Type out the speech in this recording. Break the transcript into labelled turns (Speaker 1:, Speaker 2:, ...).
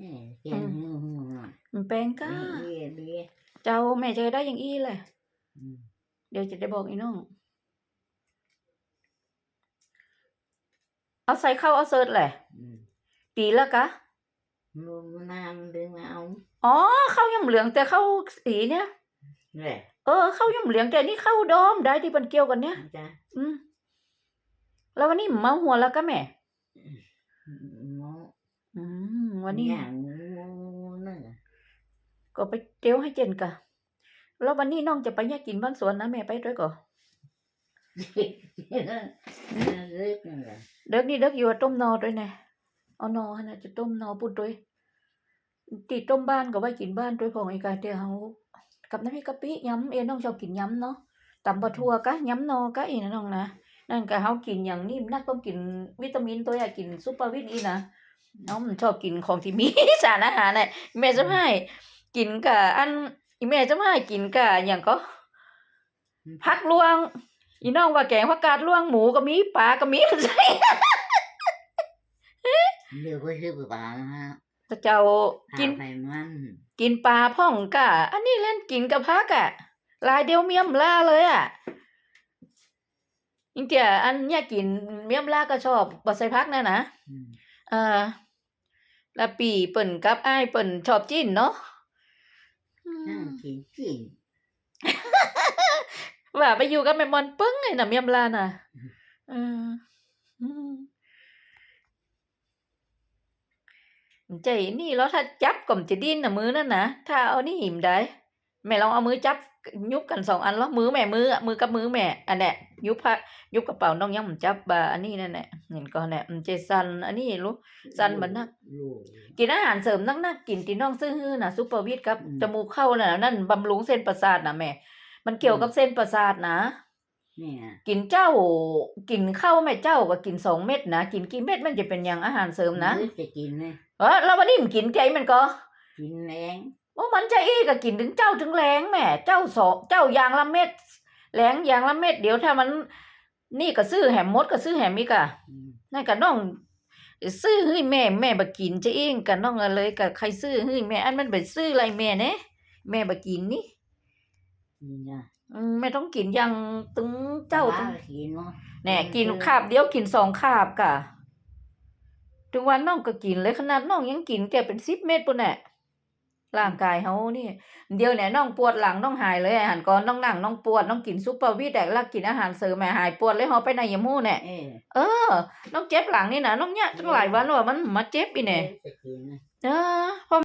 Speaker 1: แม่เขียนหูหูหน่อย
Speaker 2: มันแปลงก้า
Speaker 1: ดีดี
Speaker 2: เจ้าแม่เจอได้อย่างอี้เลย
Speaker 1: อืม
Speaker 2: เดี๋ยวจะได้บอกอีน้อง เอาใส่เข้าเอาเซิร์ชแหละ
Speaker 1: อืม
Speaker 2: ปีแล้วกะ
Speaker 1: ลูกน้ำดึงมาเอา
Speaker 2: อ๋อเข้าย่ำเหลืองแต่เข้าสีเนี่ย
Speaker 1: แหละ
Speaker 2: เออเข้าย่ำเหลืองแต่นี่เข้าดอมได้ที่มันเกี่ยวกันเนี่ย
Speaker 1: จ้ะ
Speaker 2: อืมแล้ววันนี้เมาหัวแล้วก็แม่
Speaker 1: หมอ
Speaker 2: อืม วันนี้
Speaker 1: อย่างงูนั่นน่ะ
Speaker 2: ก็ไปเตียวให้เจนกะแล้ววันนี้น้องจะไปแยกกินบ้านสวนนะแม่ไปด้วยก่อน
Speaker 1: เล็กนั่นแหละ
Speaker 2: เด็กนี่เด็กอยู่ว่าต้มนอด้วยแน่เอานอขนาดจะต้มนอปุ่นด้วยตีต้มบ้านก็ไว้กินบ้านด้วยของไอ้กายเดียวเขากับน้ำพริกกะปิย้ำเอ็นน้องชอบกินย้ำเนาะตำปลาทัวกะย้ำนอกะอีนะน้องนะนั่นก็เขากินอย่างนี้นักต้องกินวิตามินตัวอยากกินซุปเปอร์วิตอีนะ น้องมันชอบกินของที่มีสารอาหารเนี่ยแม่จะให้กินกับอันอีแม่จะให้กินกับอย่างก็ผักลวง อีน้องว่าแกงผักกาดลวงหมูก็มีปลาก็มีใช่
Speaker 1: เดี๋ยวก็ชื่อปลาฮะ
Speaker 2: แต่เจ้ากิน
Speaker 1: ไปมัน
Speaker 2: กินปลาพ่องกะอันนี้เล่นกินกับพักอะลายเดียวเมียมล่าเลยอะจริงเดียอันเนี้ยกินเมียมล่าก็ชอบบ่ใส่พักนะนะ
Speaker 1: อืม
Speaker 2: เออแล้วปีเปิ่นกับอ้ายเปิ่นชอบจิ้นเนาะอื
Speaker 1: น่ามกินกิน
Speaker 2: ว่าไปอยู่กับแม่มอนปึ้งไอ้น่ะเมียมล่าน่ะเอออืมใจนี่แล้วถ้าจับก่อมจะดิ้นน่ะมือนั่นนะถ้าเอานี่หิมได้แม่ลองเอามือจับยุบกันสองอันแล้วมือแม่มืออะมือกับมือแม่อันเนี้ยยุบพะยุบกระเป๋าน้องยังมันจับบาอันนี้นั่นแหละ เห็นก็เนี่ยมันเจสัน อันนี้รู้สั่นเหมือนนัก
Speaker 1: ลูก
Speaker 2: กินอาหารเสริมนักนักๆกินที่น้องซื้อฮื้อน่ะซุปเปอร์วิตครับ
Speaker 1: อืม
Speaker 2: จมูกเข้าน่ะนั่นบำรุงเส้นประสาทนะแม่มันเกี่ยวกับเส้นประสาทนะ
Speaker 1: เนี่ย
Speaker 2: กินเจ้ากินข้าวแม่เจ้าก็กินสองเม็ดนะกินกี่เม็ดมันจะเป็นอย่างอาหารเสริมนะ
Speaker 1: หรือจะกินเลย
Speaker 2: เออแล้ววันนี้มันกินใจมันก็
Speaker 1: กินแรง
Speaker 2: ว่ามันจะอีก็กินถึงเจ้าถึงแรงแม่เจ้าสองเจ้าอย่างละเม็ดแรงอย่างละเม็ดเดี๋ยวถ้ามัน นี่ก็ซื้อแหมมดก็ซื้อแหมอีกอะ
Speaker 1: อืม
Speaker 2: นั่นก็น้อง ซื้อให้แม่แม่บ่กินจะเองก็น้องอะเลยก็ใครซื้อให้แม่อันมันไปซื้ออะไรแม่เนะแม่บ่กินนี่
Speaker 1: กินจ้ะ
Speaker 2: อืมแม่ต้องกินอย่างตึงเจ้าตึง
Speaker 1: ปลกินเนาะ
Speaker 2: แหน่
Speaker 1: อืม
Speaker 2: กินคาบเดียวกินสองคาบกะถึงวันน้องก็กินเลยขนาดน้องยังกินแกเป็นสิบเม็ดปุ่นแหละ ร่างกายเฮานี่เดี๋ยวเนี่ยน้องปวดหลังน้องหายเลยอาหารก่อนน้องนั่งน้องปวดน้องกินซุปเปอร์วีดแดกแล้วกินอาหารเสริมแม่หายปวดเลยเฮาไปในยมูเนี่ย
Speaker 1: เออ
Speaker 2: เออ น้องเจ็บหลังนี่นะน้องเนี่ยตั้งหลายวันว่ามันมาเจ็บอีเนี่ย
Speaker 1: จะกินนะ
Speaker 2: เออ